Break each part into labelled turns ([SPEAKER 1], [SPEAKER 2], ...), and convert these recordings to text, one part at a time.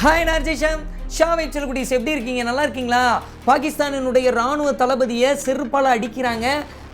[SPEAKER 1] Hi நர்ஜிஷம் Shah வெச்சல் செல்குடிஸ் எப்படி இருக்கீங்க? நல்லா இருக்கீங்களா? பாகிஸ்தானினுடைய ராணுவ தளபதியை செருப்பால் அடிக்கிறாங்க.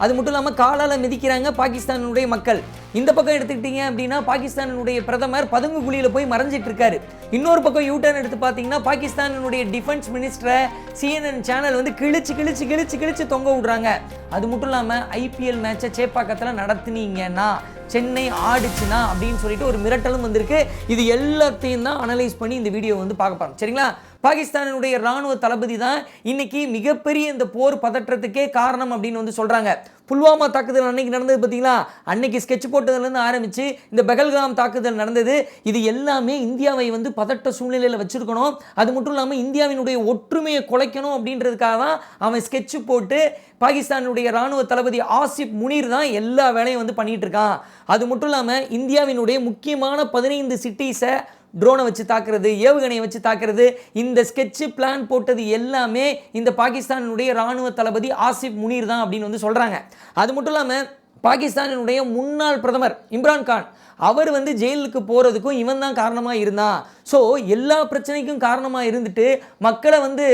[SPEAKER 1] அது மட்டும் இல்லாமல் காலால் மிதிக்கிறாங்க பாகிஸ்தானினுடைய மக்கள். இந்த பக்கம் எடுத்துக்கிட்டீங்க அப்படின்னா பாகிஸ்தானுடைய பிரதமர் பதுங்கு குழியில் போய் மறைஞ்சிட்டு இருக்காரு. இன்னொரு பக்கம் யூட்டர்ன் எடுத்து பார்த்தீங்கன்னா பாகிஸ்தானினுடைய டிஃபென்ஸ் மினிஸ்டரை சிஎன்என் சேனல் வந்து கிழிச்சு கிழிச்சு கிழிச்சு கிழிச்சு தொங்க விடுறாங்க. அது மட்டும் இல்லாமல் ஐபிஎல் மேட்சை சேப்பாக்கத்தில் நடத்துனீங்கன்னா சென்னை ஆடிச்சுனா அப்படின்னு சொல்லிட்டு ஒரு மிரட்டலும் வந்திருக்கு. இது எல்லாத்தையும் தான் அனலைஸ் பண்ணி இந்த வீடியோ வந்து பார்க்க போகிறோம் சரிங்களா? பாகிஸ்தானினுடைய ராணுவ தளபதி தான் இன்னைக்கு மிகப்பெரிய இந்த போர் பதற்றத்துக்கே காரணம் அப்படின்னு வந்து சொல்றாங்க. புல்வாமா தாக்குதல் அன்னைக்கு நடந்தது பார்த்தீங்களா? அன்னைக்கு ஸ்கெட்ச் போட்டதுலேருந்து ஆரம்பித்து இந்த பெகல்காம் தாக்குதல் நடந்தது. இது எல்லாமே இந்தியாவை வந்து பதட்ட சூழ்நிலையில் வச்சுருக்கணும். அது மட்டும் இல்லாமல் இந்தியாவினுடைய ஒற்றுமையை குலைக்கணும் அப்படின்றதுக்காக தான் அவன் ஸ்கெட்ச் போட்டு பாகிஸ்தானுடைய ராணுவ தளபதி ஆசிப் முனீர் தான் எல்லா வேலையும் வந்து பண்ணிகிட்டு இருக்கான். அது மட்டும் இல்லாமல் இந்தியாவினுடைய முக்கியமான பதினைந்து சிட்டிஸை ட்ரோனை வச்சு தாக்குறது ஏவுகணையை வச்சு தாக்குறது இந்த ஸ்கெட்சு பிளான் போட்டது எல்லாமே இந்த பாகிஸ்தானுடைய ராணுவ தளபதி ஆசிப் முனீர் தான் அப்படின்னு வந்து சொல்கிறாங்க அது மட்டும் இல்லாமல் பாகிஸ்தானினுடைய முன்னாள் பிரதமர் இம்ரான் கான் அவர் வந்து ஜெயிலுக்கு போகிறதுக்கும் இவன் தான் காரணமாக இருந்தான். ஸோ எல்லா பிரச்சனைக்கும் காரணமாக இருந்துட்டு மக்களை வந்து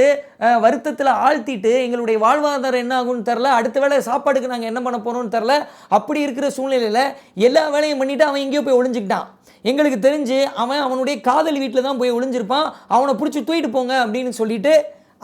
[SPEAKER 1] வருத்தத்தில் ஆழ்த்திட்டு எங்களுடைய வாழ்வாதாரம் என்ன ஆகும்னு தெரில அடுத்த வேளை சாப்பாடுக்கு நாங்கள் என்ன பண்ண போகிறோம்னு தெரில அப்படி இருக்கிற சூழ்நிலையில் எல்லா வேலையும் பண்ணிவிட்டு அவன் எங்கேயோ போய் ஒளிஞ்சிக்கிட்டான். எங்களுக்கு தெரிஞ்சு அவன் அவனுடைய காதல் வீட்டில் தான் போய் ஒளிஞ்சிருப்பான் அவனை பிடிச்சி தூக்கிட்டு போங்க அப்படின்னு சொல்லிட்டு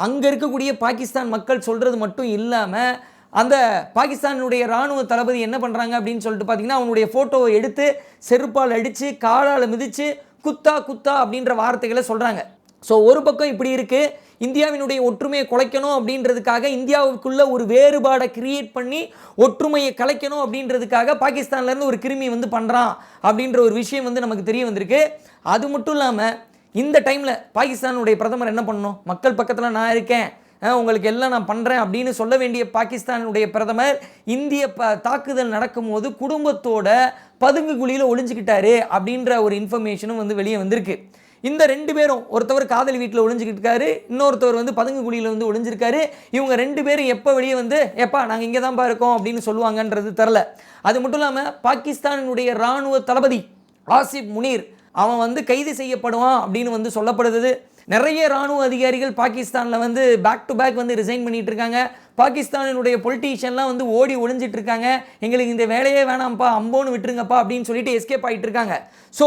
[SPEAKER 1] அங்கே இருக்கக்கூடிய பாகிஸ்தான் மக்கள் சொல்கிறது மட்டும் இல்லாமல் அந்த பாகிஸ்தானுடைய ராணுவ தளபதி என்ன பண்ணுறாங்க அப்படின்னு சொல்லிட்டு பார்த்தீங்கன்னா அவனுடைய ஃபோட்டோவை எடுத்து செருப்பால் அடித்து காலால் மிதித்து குத்தா குத்தா அப்படின்ற வார்த்தைகளை சொல்கிறாங்க ஸோ ஒரு பக்கம் இப்படி இருக்குது இந்தியாவினுடைய ஒற்றுமையை குலைக்கணும் அப்படின்றதுக்காக இந்தியாவுக்குள்ளே ஒரு வேறுபாடை கிரியேட் பண்ணி ஒற்றுமையை கலைக்கணும் அப்படின்றதுக்காக பாகிஸ்தான்லேருந்து ஒரு கிருமி வந்து பண்ணுறான் அப்படின்ற ஒரு விஷயம் வந்து நமக்கு தெரிய வந்திருக்கு. அது மட்டும் இல்லாமல் இந்த டைமில் பாகிஸ்தானுடைய பிரதமர் என்ன பண்ணணும்? மக்கள் பக்கத்தில் நான் இருக்கேன். உங்களுக்கு எல்லாம் நான் பண்ணுறேன் அப்படின்னு சொல்ல வேண்டிய பாகிஸ்தானுடைய பிரதமர் இந்திய ப தாக்குதல் நடக்கும்போது குடும்பத்தோட பதுங்கு குழியில் ஒளிஞ்சிக்கிட்டாரு அப்படின்ற ஒரு இன்ஃபர்மேஷனும் வந்து வெளியே வந்திருக்கு. இந்த ரெண்டு பேரும் ஒருத்தவர் காதலி வீட்டில் ஒளிஞ்சுக்கிட்டு இருக்காரு இன்னொருத்தவர் வந்து பதுங்கு குழியில் வந்து ஒளிஞ்சிருக்காரு. இவங்க ரெண்டு பேரும் எப்போ வெளியே வந்து எப்பா நாங்கள் இங்கே தான்ப்பா இருக்கோம் அப்படின்னு சொல்லுவாங்கன்றது தெரில அது மட்டும் இல்லாமல் பாகிஸ்தானினுடைய இராணுவ தளபதி ஆசிப் முனீர் அவன் வந்து கைது செய்யப்படுவான் அப்படின்னு வந்து சொல்லப்படுது. நிறைய ராணுவ அதிகாரிகள் பாகிஸ்தானில் வந்து பேக் டு பேக் வந்து ரிசைன் பண்ணிட்டு இருக்காங்க பாகிஸ்தானினுடைய பொலிட்டீஷியன்லாம் வந்து ஓடி ஒளிஞ்சிட்டு இருக்காங்க எங்களுக்கு இந்த வேலையே வேணாம்ப்பா அம்போன்னு விட்டுருங்கப்பா அப்படின்னு சொல்லிட்டு எஸ்கேப் ஆகிட்டு இருக்காங்க ஸோ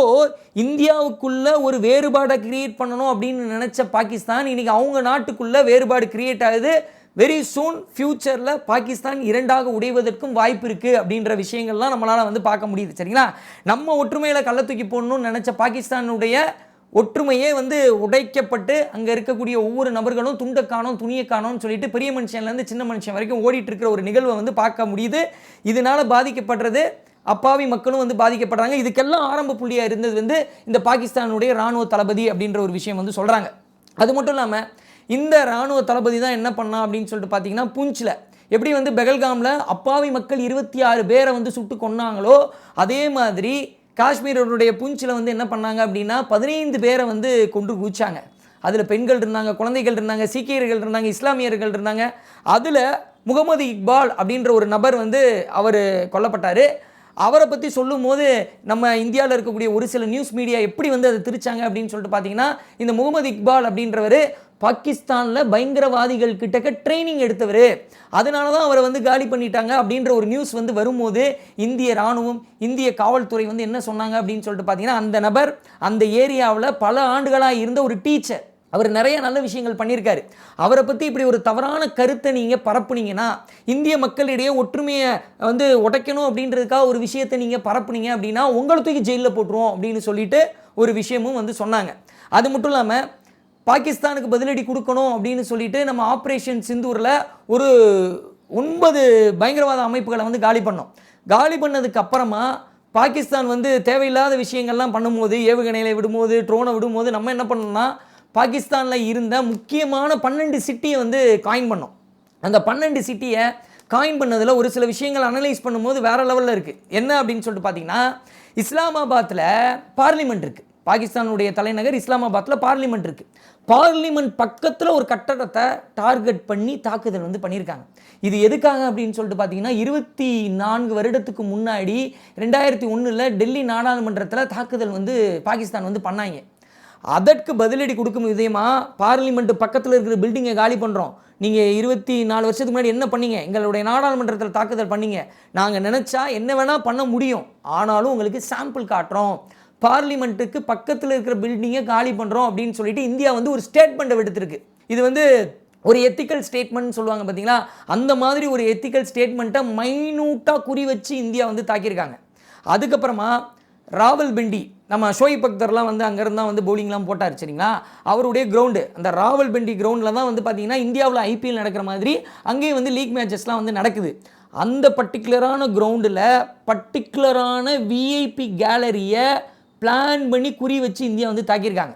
[SPEAKER 1] இந்தியாவுக்குள்ள ஒரு வேறுபாடை கிரியேட் பண்ணணும் அப்படின்னு நினச்ச பாகிஸ்தான் இன்றைக்கி அவங்க நாட்டுக்குள்ளே வேறுபாடு கிரியேட் ஆகுது. வெரி சூன் ஃப்யூச்சரில் பாகிஸ்தான் இரண்டாக உடைவதற்கும் வாய்ப்பு இருக்குது அப்படின்ற விஷயங்கள்லாம் நம்மளால் வந்து பார்க்க முடியுது சரிங்களா? நம்ம ஒற்றுமையில் கள்ள தூக்கி போடணும்னு நினச்ச பாகிஸ்தானுடைய ஒற்றுமையே வந்து உடைக்கப்பட்டு அங்கே இருக்கக்கூடிய ஒவ்வொரு நபர்களும் துண்டை காணோம் துணியை காணோம்னு சொல்லிட்டு பெரிய மனுஷன்லேருந்து சின்ன மனுஷன் வரைக்கும் ஓடிட்டு இருக்கிற ஒரு நிகழ்வை வந்து பார்க்க முடியுது. இதனால் பாதிக்கப்படுறது அப்பாவி மக்களும் வந்து பாதிக்கப்படுறாங்க. இதுக்கெல்லாம் ஆரம்ப புள்ளியாக இருந்தது வந்து இந்த பாகிஸ்தானுடைய ராணுவ தளபதி அப்படின்ற ஒரு விஷயம் வந்து சொல்கிறாங்க அது மட்டும் இல்லாமல் இந்த ராணுவ தளபதி தான் என்ன பண்ணா அப்படின்னு சொல்லிட்டு பார்த்தீங்கன்னா பூஞ்சில் எப்படி வந்து பெகல்காமில் அப்பாவி மக்கள் இருபத்தி ஆறு பேரை வந்து சுட்டு கொன்னாங்களோ அதே மாதிரி காஷ்மீரோடைய பூஞ்சில் வந்து என்ன பண்ணாங்க அப்படின்னா பதினைந்து பேரை வந்து கொண்டு குவிச்சாங்க. அதில் பெண்கள் இருந்தாங்க குழந்தைகள் இருந்தாங்க சீக்கியர்கள் இருந்தாங்க இஸ்லாமியர்கள் இருந்தாங்க. அதில் முகமது இக்பால் அப்படின்ற ஒரு நபர் வந்து அவர் கொல்லப்பட்டார். அவரை பற்றி சொல்லும்போது நம்ம இந்தியாவில் இருக்கக்கூடிய ஒரு சில நியூஸ் மீடியா எப்படி வந்து அதை திரிச்சாங்க அப்படின்னு சொல்லிட்டு பார்த்தீங்கன்னா இந்த முகமது இக்பால் அப்படின்றவர் பாகிஸ்தானில் பயங்கரவாதிகள் கிட்டக்க ட்ரைனிங் எடுத்தவர். அதனால தான் அவரை வந்து காலி பண்ணிட்டாங்க அப்படின்ற ஒரு நியூஸ் வந்து வரும்போது இந்திய ராணுவம் இந்திய காவல்துறை வந்து என்ன சொன்னாங்க அப்படின்னு சொல்லிட்டு பார்த்தீங்கன்னா அந்த நபர் அந்த ஏரியாவில் பல ஆண்டுகளாக இருந்த ஒரு டீச்சர் அவர் நிறைய நல்ல விஷயங்கள் பண்ணியிருக்காரு. அவரை பற்றி இப்படி ஒரு தவறான கருத்தை நீங்கள் பரப்புனீங்கன்னா இந்திய மக்களிடையே ஒற்றுமையை வந்து உடைக்கணும் அப்படின்றதுக்காக ஒரு விஷயத்தை நீங்கள் பரப்புனீங்க அப்படின்னா உங்களை தூக்கி ஜெயிலில் போட்டுருவோம் அப்படின்னு சொல்லிட்டு ஒரு விஷயமும் வந்து சொன்னாங்க. அது மட்டும் இல்லாமல் பாகிஸ்தானுக்கு பதிலடி கொடுக்கணும் அப்படின்னு சொல்லிட்டு நம்ம ஆப்ரேஷன் சிந்தூரில் ஒரு ஒன்பது பயங்கரவாத அமைப்புகளை வந்து காலி பண்ணோம். காலி பண்ணதுக்கு அப்புறமா பாகிஸ்தான் வந்து தேவையில்லாத விஷயங்கள்லாம் பண்ணும்போது ஏவுகணைகளை விடும்போது ட்ரோனை விடும்போது நம்ம என்ன பண்ணோம்னா பாகிஸ்தானில் இருந்த முக்கியமான பன்னெண்டு சிட்டியை வந்து காயின் பண்ணோம். அந்த பன்னெண்டு சிட்டியை காயின் பண்ணதில் ஒரு சில விஷயங்கள் அனலைஸ் பண்ணும்போது வேறு லெவலில் இருக்குது என்ன அப்படின்னு சொல்லிட்டு பார்த்தீங்கன்னா இஸ்லாமாபாத்தில் பார்லிமெண்ட் இருக்குது பாகிஸ்தானுடைய தலைநகர் இஸ்லாமாபாத்தில் பார்லிமெண்ட் இருக்குது பார்லிமெண்ட் பக்கத்தில் ஒரு கட்டடத்தை டார்கெட் பண்ணி தாக்குதல் வந்து பண்ணியிருக்காங்க இது எதுக்காக அப்படின்னு சொல்லிட்டு பார்த்தீங்கன்னா இருபத்தி நான்கு வருடத்துக்கு முன்னாடி ரெண்டாயிரத்தி ஒன்றில் டெல்லி நாடாளுமன்றத்தில் தாக்குதல் வந்து பாகிஸ்தான் வந்து பண்ணாங்க. அதற்கு பதிலடி கொடுக்கும் விதயமா பார்லிமெண்ட் பக்கத்தில் இருக்கிற பில்டிங்கை காலி பண்ணுறோம் நீங்கள் இருபத்தி நாலு வருஷத்துக்கு முன்னாடி என்ன பண்ணீங்க? எங்களுடைய நாடாளுமன்றத்தில் தாக்குதல் பண்ணீங்க. நாங்கள் நினச்சா என்ன வேணால் பண்ண முடியும். ஆனாலும் உங்களுக்கு சாம்பிள் காட்டுறோம். பார்லிமெண்ட்டுக்கு பக்கத்தில் இருக்கிற பில்டிங்கை காலி பண்ணுறோம் அப்படின்னு சொல்லிட்டு இந்தியா வந்து ஒரு ஸ்டேட்மெண்ட்டை விடுத்திருக்கு. இது வந்து ஒரு எத்திக்கல் ஸ்டேட்மெண்ட் சொல்லுவாங்க பார்த்தீங்களா அந்த மாதிரி ஒரு எத்திக்கல் ஸ்டேட்மெண்ட்டை மைனூட்டாக குறி வச்சு இந்தியா வந்து தாக்கியிருக்காங்க. அதுக்கப்புறமா ராவல் பிண்டி நம்ம ஷோயிப் அக்தர்லாம் வந்து அங்கேருந்து தான் வந்து பவுலிங்லாம் போட்டார் சரிங்களா? அவருடைய கிரவுண்டு அந்த ராவல் பிண்டி கிரவுண்டில் தான் வந்து பார்த்தீங்கன்னா இந்தியாவில் ஐபிஎல் நடக்கிற மாதிரி அங்கேயும் வந்து லீக் மேட்சஸ்லாம் வந்து நடக்குது. அந்த பர்டிகுலரான கிரவுண்டில் பர்டிகுலரான விஐபி கேலரியை பிளான் பண்ணி குறி வச்சு இந்தியா வந்து தாக்கியிருக்காங்க.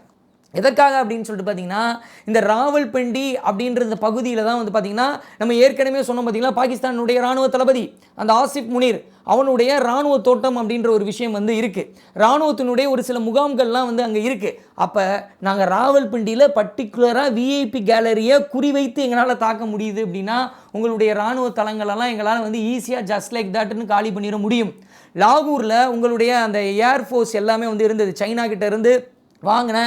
[SPEAKER 1] எதற்காக அப்படின்னு சொல்லிட்டு பார்த்தீங்கன்னா இந்த ராவல்பிண்டி அப்படின்ற இந்த பகுதியில் தான் வந்து பார்த்தீங்கன்னா நம்ம ஏற்கனவே சொன்னோம் பார்த்திங்கன்னா பாகிஸ்தானுடைய ராணுவ தளபதி அந்த ஆசிப் முனீர் அவனுடைய ராணுவ தோட்டம் அப்படின்ற ஒரு விஷயம் வந்து இருக்குது ராணுவத்தினுடைய ஒரு சில முகாம்கள்லாம் வந்து அங்கே இருக்குது அப்போ நாங்கள் ராவல்பிண்டியில் பர்டிகுலராக விஐபி கேலரியை குறிவைத்து எங்களால் தாக்க முடியுது அப்படின்னா உங்களுடைய ராணுவ தளங்களெல்லாம் எங்களால் வந்து ஈஸியாக ஜஸ்ட் லைக் தட்னு காலி பண்ணிட முடியும். லாகூரில் உங்களுடைய அந்த ஏர்ஃபோர்ஸ் எல்லாமே வந்து இருந்தது. சைனா கிட்ட இருந்து வாங்கின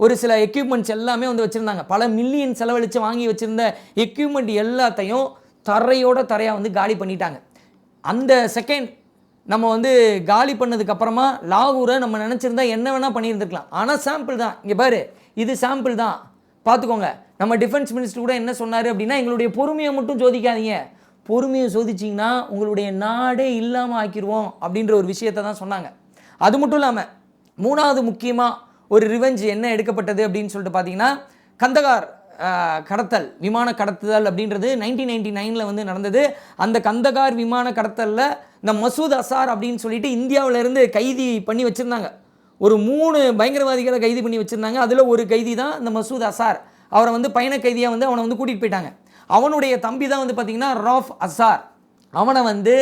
[SPEAKER 1] ஒரு சில எக்யூப்மெண்ட்ஸ் எல்லாமே வந்து வச்சுருந்தாங்க. பல மில்லியன் செலவழித்து வாங்கி வச்சுருந்த எக்யூப்மெண்ட் எல்லாத்தையும் தரையோட தரையாக வந்து காலி பண்ணிட்டாங்க. அந்த செகண்ட் நம்ம வந்து காலி பண்ணதுக்கப்புறமா லாகூரை நம்ம நினச்சிருந்தா என்ன வேணால் பண்ணியிருந்துருக்கலாம். ஆனால் சாம்பிள் தான். இங்கே பாரு இது சாம்பிள் தான். பார்த்துக்கோங்க நம்ம டிஃபென்ஸ் மினிஸ்டர் கூட என்ன சொன்னார் அப்படின்னா எங்களுடைய பொறுமையை மட்டும் சோதிக்காதீங்க. பொறுமையை சோதிச்சிங்கன்னா உங்களுடைய நாடே இல்லாமல் ஆக்கிடுவோம் அப்படின்ற ஒரு விஷயத்தை தான் சொன்னாங்க. அது மட்டும் இல்லாமல் மூணாவது முக்கியமாக ஒரு ரிவெஞ்ச் என்ன எடுக்கப்பட்டது அப்படின்னு சொல்லிட்டு பார்த்தீங்கன்னா கந்தகார் கடத்தல் விமான கடத்துதல் அப்படின்றது நைன்டீன் நைன்டி நைனில் வந்து நடந்தது. அந்த கந்தகார் விமான கடத்தலில் இந்த மசூத் அசார் அப்படின்னு சொல்லிட்டு இந்தியாவிலேருந்து கைதி பண்ணி வச்சுருந்தாங்க. ஒரு மூணு பயங்கரவாதிகளை கைது பண்ணி வச்சுருந்தாங்க. அதில் ஒரு கைதி தான் இந்த மசூத் அசார். அவரை வந்து பயண கைதியாக வந்து அவனை வந்து கூட்டிகிட்டு போயிட்டாங்க. அவனுடைய தம்பி தான் வந்து பார்த்திங்கன்னா ராஃப் அசார். அவனை வந்து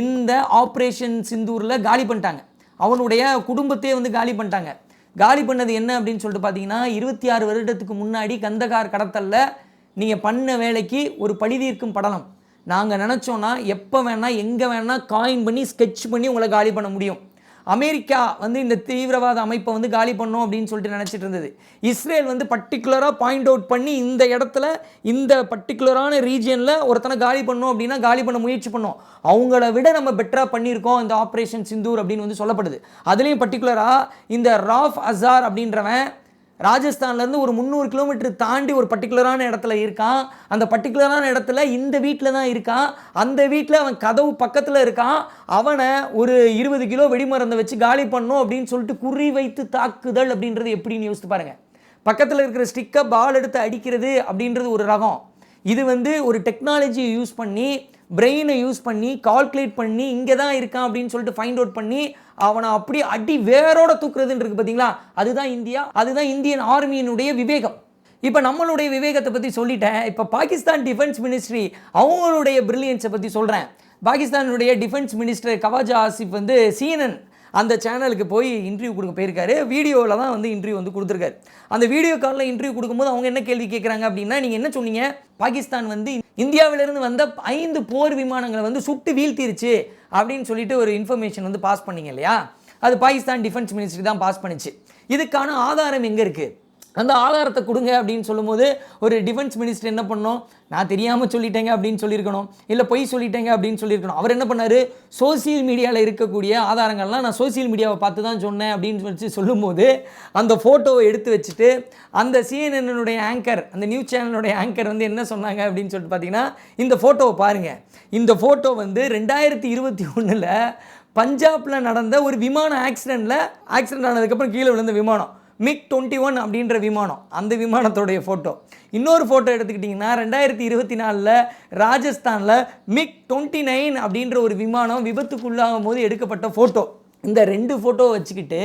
[SPEAKER 1] இந்த ஆப்ரேஷன் சிந்தூரில் காலி பண்ணிட்டாங்க. அவனுடைய குடும்பத்தையே வந்து காலி பண்ணிட்டாங்க. காலி பண்ணது என்ன அப்படின்னு சொல்லிட்டு பார்த்தீங்கன்னா இருபத்தி ஆறு வருடத்துக்கு முன்னாடி கந்தகார் கடத்தலில் நீங்கள் பண்ண வேலைக்கு ஒரு பழிதீர்க்கும் படலம். நாங்கள் நினச்சோன்னா எப்போ வேணால் எங்கே வேணால் காயின் பண்ணி ஸ்கெட்ச் பண்ணி உங்களை காலி பண்ண முடியும். அமெரிக்கா வந்து இந்த தீவிரவாத அமைப்பை வந்து காலி பண்ணும் அப்படின்னு சொல்லிட்டு நினச்சிட்டு இருந்தது. இஸ்ரேல் வந்து பர்டிகுலராக பாயிண்ட் அவுட் பண்ணி இந்த இடத்துல இந்த பர்டிகுலரான ரீஜியனில் ஒருத்தனை காலி பண்ணும் அப்படின்னா காலி பண்ண முயற்சி பண்ணோம். அவங்கள விட நம்ம பெட்டராக பண்ணியிருக்கோம் இந்த ஆப்ரேஷன் சிந்தூர் அப்படின்னு வந்து சொல்லப்படுது. அதுலேயும் பர்டிகுலராக இந்த ராஃப் அசார் அப்படின்றவன் ராஜஸ்தான்லேருந்து ஒரு முந்நூறு கிலோமீட்டர் தாண்டி ஒரு பர்டிகுலரான இடத்துல இருக்கான். அந்த பர்டிகுலரான இடத்துல இந்த வீட்டில் தான் இருக்கான். அந்த வீட்டில் அவன் கதவு பக்கத்தில் இருக்கான். அவனை ஒரு இருபது கிலோ வெடிமருந்தை வச்சு காலி பண்ணும் அப்படின்னு சொல்லிட்டு குறி வைத்து தாக்குதல் அப்படின்றது எப்படின்னு யோசித்து பாருங்கள் பக்கத்தில் இருக்கிற ஸ்டிக்கை பால் எடுத்து அடிக்கிறது அப்படின்றது ஒரு ரகம். இது வந்து ஒரு டெக்னாலஜியை யூஸ் பண்ணி பிரெயினை யூஸ் பண்ணி கால்குலேட் பண்ணி இங்கே தான் இருக்கான் அப்படின்னு சொல்லிட்டு ஃபைண்ட் அவுட் பண்ணி அவனை அப்படியே அடி வேரோட தூக்குறதுன்னு இருக்கு பார்த்தீங்களா? அதுதான் இந்தியா அதுதான் இந்தியன் ஆர்மியினுடைய விவேகம். இப்போ நம்மளுடைய விவேகத்தை பற்றி சொல்லிட்டேன். இப்போ பாகிஸ்தான் டிஃபென்ஸ் மினிஸ்ட்ரி அவங்களுடைய பிரில்லியன்ஸை பற்றி சொல்கிறேன் பாகிஸ்தானுடைய டிஃபென்ஸ் மினிஸ்டர் கவாஜா ஆசிஃப் வந்து சீனன் அந்த சேனலுக்கு போய் இன்டர்வியூ கொடுக்க போயிருக்காரு. வீடியோவில் தான் வந்து இன்டர்வியூ வந்து கொடுத்துருக்காரு. அந்த வீடியோ காலில் இன்டர்வியூ கொடுக்கும்போது அவங்க என்ன கேள்வி கேட்குறாங்க அப்படின்னா நீங்கள் என்ன சொன்னீங்க? பாகிஸ்தான் வந்து இந்தியாவிலிருந்து வந்த ஐந்து போர் விமானங்களை வந்து சுட்டு வீழ்த்திருச்சு அப்படின்னு சொல்லிட்டு ஒரு இன்ஃபர்மேஷன் வந்து பாஸ் பண்ணீங்க இல்லையா? அது பாகிஸ்தான் டிஃபென்ஸ் மினிஸ்ட்ரி தான் பாஸ் பண்ணுச்சு. இதுக்கான ஆதாரம் எங்கே இருக்குது அந்த ஆதாரத்தை கொடுங்க அப்படின்னு சொல்லும்போது ஒரு டிஃபென்ஸ் மினிஸ்டர் என்ன பண்ணோம் நான் தெரியாமல் சொல்லிட்டேங்க அப்படின்னு சொல்லியிருக்கணும். இல்லை பொய் சொல்லிட்டேங்க அப்படின்னு சொல்லியிருக்கணும். அவர் என்ன பண்ணார்? சோசியல் மீடியாவில் இருக்கக்கூடிய ஆதாரங்கள்லாம் நான் சோசியல் மீடியாவை பார்த்து தான் சொன்னேன் அப்படின்னு வச்சு சொல்லும்போது அந்த ஃபோட்டோவை எடுத்து வச்சுட்டு அந்த சிஎன்என்னுடைய ஆங்கர் அந்த நியூஸ் சேனலுடைய ஆங்கர் வந்து என்ன சொன்னாங்க அப்படின்னு சொல்லிட்டு பார்த்தீங்கன்னா இந்த ஃபோட்டோவை பாருங்கள் இந்த ஃபோட்டோ வந்து ரெண்டாயிரத்தி இருபத்தி ஒன்றில் பஞ்சாபில் நடந்த ஒரு விமான ஆக்சிடெண்ட்டில் ஆக்சிடென்ட் ஆனதுக்கப்புறம் கீழே விழுந்த விமானம். மிக் டுவெண்ட்டி ஒன் அப்படின்ற விமானம் அந்த விமானத்தோடைய ஃபோட்டோ இன்னொரு ஃபோட்டோ எடுத்துக்கிட்டிங்கன்னா ரெண்டாயிரத்தி இருபத்தி நாலில் ராஜஸ்தானில் மிக் டுவெண்ட்டி நைன் அப்படின்ற ஒரு விமானம் விபத்துக்குள்ளாகும் போது எடுக்கப்பட்ட ஃபோட்டோ இந்த ரெண்டு ஃபோட்டோ வச்சுக்கிட்டு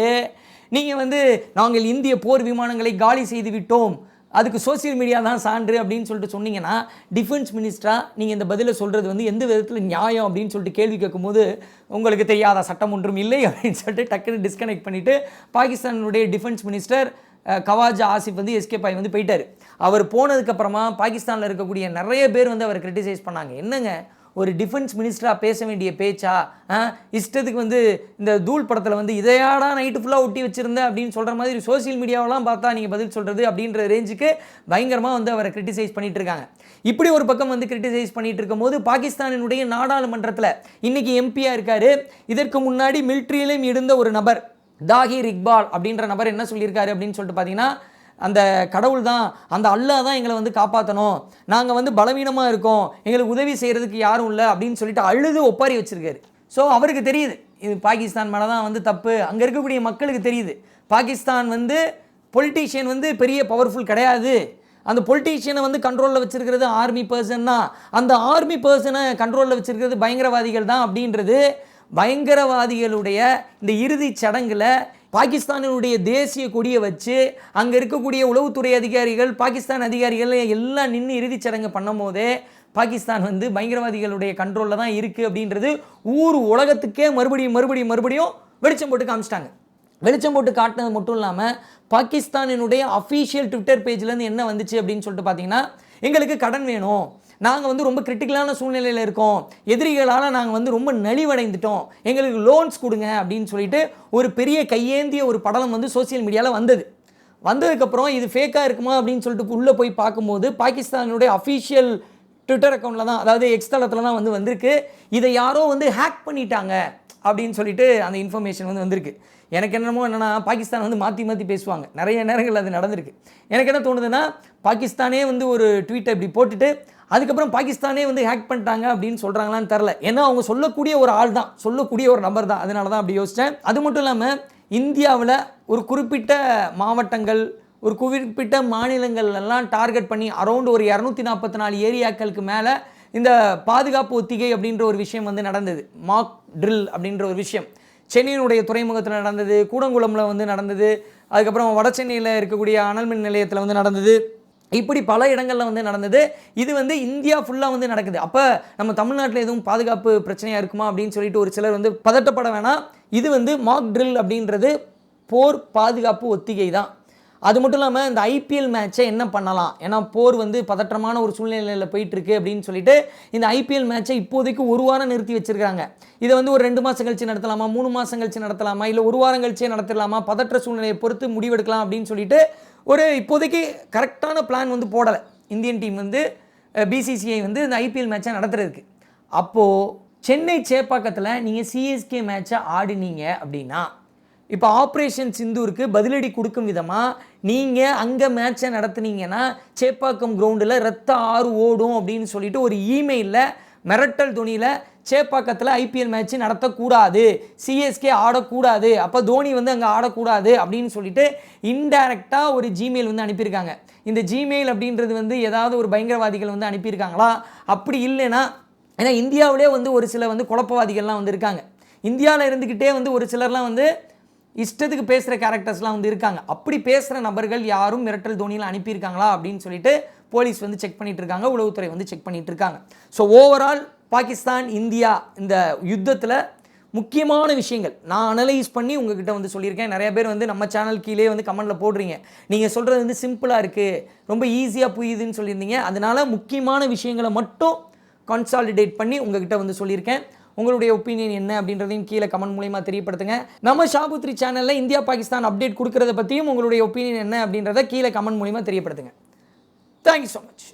[SPEAKER 1] நீங்கள் வந்து நாங்கள் இந்திய போர் விமானங்களை காலி செய்து விட்டோம். அதுக்கு சோஷியல் மீடியா தான் சான்று அப்படின்னு சொல்லிட்டு சொன்னீங்கன்னா டிஃபென்ஸ் மினிஸ்டராக நீங்கள் இந்த பதிலை சொல்கிறது வந்து எந்த விதத்தில் நியாயம் அப்படின்னு சொல்லிட்டு கேள்வி கேட்கும்போது உங்களுக்கு தெரியாத? சட்டம் ஒன்றும் இல்லை அப்படின்னு சொல்லிட்டு டக்குன்னு டிஸ்கனெக்ட் பண்ணிவிட்டு பாகிஸ்தானுடைய டிஃபென்ஸ் மினிஸ்டர் கவாஜ் கவாஜா ஆசிஃப் வந்து எஸ்கேப் ஆகி வந்து போயிட்டார். அவர் போனதுக்கப்புறமா பாகிஸ்தானில் இருக்கக்கூடிய நிறைய பேர் வந்து அவரை கிரிட்டிசைஸ் பண்ணாங்க. என்னங்க? ஒரு டிஃபென்ஸ் மினிஸ்டராக பேச வேண்டிய பேச்சா? ஆ, இஷ்டத்துக்கு வந்து இந்த தூள் படத்தில் வந்து இதையாடா நைட்டு ஃபுல்லாக ஒட்டி வச்சுருந்தேன் அப்படின்னு சொல்கிற மாதிரி சோஷியல் மீடியாவெல்லாம் பார்த்தா நீங்கள் பதில் சொல்கிறது அப்படின்ற ரேஞ்சுக்கு பயங்கரமாக வந்து அவரை கிரிட்டிசைஸ் பண்ணிட்டு இருக்காங்க. இப்படி ஒரு பக்கம் வந்து கிரிட்டிசைஸ் பண்ணிட்டு இருக்கும்போது பாகிஸ்தானினுடைய நாடாளுமன்றத்தில் இன்றைக்கி எம்பியாக இருக்கார். இதற்கு முன்னாடி மிலிட்ரியிலும் இருந்த ஒரு நபர் தாகிர் இக்பால் அப்படின்ற நபர் என்ன சொல்லியிருக்காரு அப்படின்னு சொல்லிட்டு பார்த்தீங்கன்னா அந்த கடவுள் தான் அந்த அல்லாஹ் தான் எங்களை வந்து காப்பாற்றணும் நாங்கள் வந்து பலவீனமாக இருக்கோம். எங்களுக்கு உதவி செய்கிறதுக்கு யாரும் இல்லை அப்படின்னு சொல்லிட்டு அழுது ஒப்பாரி வச்சுருக்காரு. ஸோ அவருக்கு தெரியுது. இது பாகிஸ்தான் மேலே தான் வந்து தப்பு. அங்கே இருக்கக்கூடிய மக்களுக்கு தெரியுது. பாகிஸ்தான் வந்து பொலிட்டீஷியன் வந்து பெரிய பவர்ஃபுல் கிடையாது. அந்த பொலிட்டீஷியனை வந்து கண்ட்ரோலில் வச்சுருக்கிறது ஆர்மி பர்சன் தான். அந்த ஆர்மி பர்சனை கண்ட்ரோலில் வச்சுருக்கிறது பயங்கரவாதிகள் தான் அப்படின்றது பயங்கரவாதிகளுடைய இந்த இறுதிச் சடங்குல பாகிஸ்தானினுடைய தேசிய கொடியை வச்சு அங்கே இருக்கக்கூடிய உளவுத்துறை அதிகாரிகள் பாகிஸ்தான் அதிகாரிகள் எல்லாம் நின்று இறுதிச் சடங்கு பண்ணும் போதே பாகிஸ்தான் வந்து பயங்கரவாதிகளுடைய கண்ட்ரோலில் தான் இருக்குது அப்படின்றது ஊர் உலகத்துக்கே மறுபடியும் மறுபடியும் மறுபடியும் வெளிச்சம் போட்டு காமிச்சிட்டாங்க. வெளிச்சம் போட்டு காட்டினது மட்டும் இல்லாமல் பாகிஸ்தானினுடைய அஃபீஷியல் ட்விட்டர் பேஜ்லேருந்து என்ன வந்துச்சு அப்படின்னு சொல்லிட்டு பார்த்தீங்கன்னா எங்களுக்கு கடன் வேணும். நாங்கள் வந்து ரொம்ப கிரிட்டிக்கலான சூழ்நிலையில் இருக்கோம். எதிரிகளால் நாங்கள் வந்து ரொம்ப நலிவடைந்துட்டோம். எங்களுக்கு லோன்ஸ் கொடுங்க அப்படின்னு சொல்லிட்டு ஒரு பெரிய கையேந்திய ஒரு படலம் வந்து சோஷியல் மீடியாவில் வந்தது. வந்ததுக்கப்புறம் இது ஃபேக்காக இருக்குமா அப்படின்னு சொல்லிட்டு உள்ளே போய் பார்க்கும்போது பாகிஸ்தானுடைய அஃபீஷியல் ட்விட்டர் அக்கௌண்ட்டில் தான் அதாவது எக்ஸ் தளத்தில் தான் வந்து வந்திருக்கு. இதை யாரோ வந்து ஹேக் பண்ணிட்டாங்க அப்படின்னு சொல்லிட்டு அந்த இன்ஃபர்மேஷன் வந்து வந்திருக்கு. எனக்கு என்னமோ என்னென்னா பாகிஸ்தான் வந்து மாற்றி மாற்றி பேசுவாங்க. நிறைய நேரங்கள் அது நடந்திருக்கு. எனக்கு என்ன தோணுதுன்னா பாகிஸ்தானே வந்து ஒரு ட்வீட்டை இப்படி போட்டுட்டு அதுக்கப்புறம் பாகிஸ்தானே வந்து ஹேக் பண்ணிட்டாங்க அப்படின்னு சொல்கிறாங்களான்னு தெரில ஏன்னா அவங்க சொல்லக்கூடிய ஒரு ஆள் தான். சொல்லக்கூடிய ஒரு நபர் தான். அதனால தான் அப்படி யோசித்தேன் அது மட்டும் இல்லாமல் இந்தியாவில் ஒரு குறிப்பிட்ட மாவட்டங்கள் ஒரு குறிப்பிட்ட மாநிலங்கள் எல்லாம் டார்கெட் பண்ணி அரௌண்ட் ஒரு இரநூத்தி நாற்பத்தி நாலு ஏரியாக்களுக்கு மேலே இந்த பாதுகாப்பு ஒத்திகை அப்படின்ற ஒரு விஷயம் வந்து நடந்தது. மாக் ட்ரில் அப்படின்ற ஒரு விஷயம். சென்னையினுடைய துறைமுகத்தில் நடந்தது கூடங்குளம்ல வந்து நடந்தது அதுக்கப்புறம் வட சென்னையில் இருக்கக்கூடிய அனல்மின் நிலையத்தில் வந்து நடந்தது. இப்படி பல இடங்களில் வந்து நடந்தது. இது வந்து இந்தியா ஃபுல்லாக வந்து நடக்குது. அப்போ நம்ம தமிழ்நாட்டில் எதுவும் பாதுகாப்பு பிரச்சனையாக இருக்குமா அப்படின்னு சொல்லிட்டு ஒரு சிலர் வந்து பதட்டப்பட வேணாம். இது வந்து மாக் ட்ரில் அப்படின்றது போர் பாதுகாப்பு ஒத்திகை தான். அது மட்டும் இல்லாமல் இந்த ஐபிஎல் மேட்சை என்ன பண்ணலாம்? ஏன்னா போர் வந்து பதற்றமான ஒரு சூழ்நிலையில் போயிட்டுருக்கு அப்படின்னு சொல்லிட்டு இந்த ஐபிஎல் மேட்சை இப்போதைக்கு ஒரு வாரம் நிறுத்தி வச்சிருக்காங்க. இதை வந்து ஒரு ரெண்டு மாதம் கழிச்சு நடத்தலாமா? மூணு மாதம் கழிச்சு நடத்தலாமா? இல்லை ஒரு வாரம் கழிச்சே நடத்தலாமா? பதற்ற சூழ்நிலையை பொறுத்து முடிவெடுக்கலாம் அப்படின்னு சொல்லிட்டு ஒரு இப்போதைக்கு கரெக்டான பிளான் வந்து போடலை. இந்தியன் டீம் வந்து பிசிசிஐ வந்து இந்த ஐபிஎல் மேட்சை நடத்துறதுக்கு. அப்போது சென்னை சேப்பாக்கத்தில் நீங்கள் சிஎஸ்கே மேட்சை ஆடினீங்க அப்படின்னா இப்போ ஆப்ரேஷன் சிந்தூருக்கு பதிலடி கொடுக்கும் விதமாக நீங்கள் அங்கே மேட்சை நடத்துனீங்கன்னா சேப்பாக்கம் கிரவுண்டில் ரத்த ஆறு ஓடும் அப்படின்னு சொல்லிட்டு ஒரு இமெயிலில் மிரட்டல் துணியில் சேப்பாக்கத்தில் ஐபிஎல் மேட்ச் நடத்தக்கூடாது. சிஎஸ்கே ஆடக்கூடாது. அப்போ தோனி வந்து அங்கே ஆடக்கூடாது அப்படின்னு சொல்லிட்டு இன்டைரக்டாக ஒரு ஜிமெயில் வந்து அனுப்பியிருக்காங்க. இந்த ஜிமெயில் அப்படின்றது வந்து ஏதாவது ஒரு பயங்கரவாதிகள் வந்து அனுப்பியிருக்காங்களா? அப்படி இல்லைன்னா ஏன்னா இந்தியாவிலே வந்து ஒரு சில வந்து குழப்பவாதிகள்லாம் வந்து இருக்காங்க. இந்தியாவில் இருந்துக்கிட்டே வந்து ஒரு சிலர்லாம் வந்து இஷ்டத்துக்கு பேசுகிற கேரக்டர்ஸ்லாம் வந்து இருக்காங்க. அப்படி பேசுகிற நபர்கள் யாரும் மிரட்டல் தோனியில் அனுப்பியிருக்காங்களா அப்படின்னு சொல்லிட்டு போலீஸ் வந்து செக் பண்ணிட்டு இருக்காங்க. உளவுத்துறை வந்து செக் பண்ணிட்டு இருக்காங்க. ஸோ ஓவரால் பாகிஸ்தான் இந்தியா இந்த யுத்தத்தில் முக்கியமான விஷயங்கள். நான் அனலைஸ் பண்ணி உங்ககிட்ட வந்து சொல்லியிருக்கேன். நிறைய பேர் வந்து நம்ம சேனல் கீழே வந்து கமெண்டில் போடுறீங்க. நீங்கள் சொல்கிறது வந்து சிம்பிளாக இருக்குது ரொம்ப ஈஸியாக புரியுதுன்னு சொல்லியிருந்தீங்க. அதனால் முக்கியமான விஷயங்களை மட்டும் கன்சாலிடேட் பண்ணி உங்ககிட்ட வந்து சொல்லியிருக்கேன். உங்களுடைய ஒப்பீனியன் என்ன அப்படின்றதையும் கீழே கமெண்ட் மூலியமாக தெரியப்படுத்துங்க. நம்ம ஷாபுத்ரி சேனலில் இந்தியா பாகிஸ்தான் அப்டேட் கொடுக்கறத பற்றியும் உங்களுடைய ஒப்பீனியன் என்ன அப்படின்றத கீழே கமெண்ட் மூலியமாக தெரியப்படுத்துங்க. Thank you so much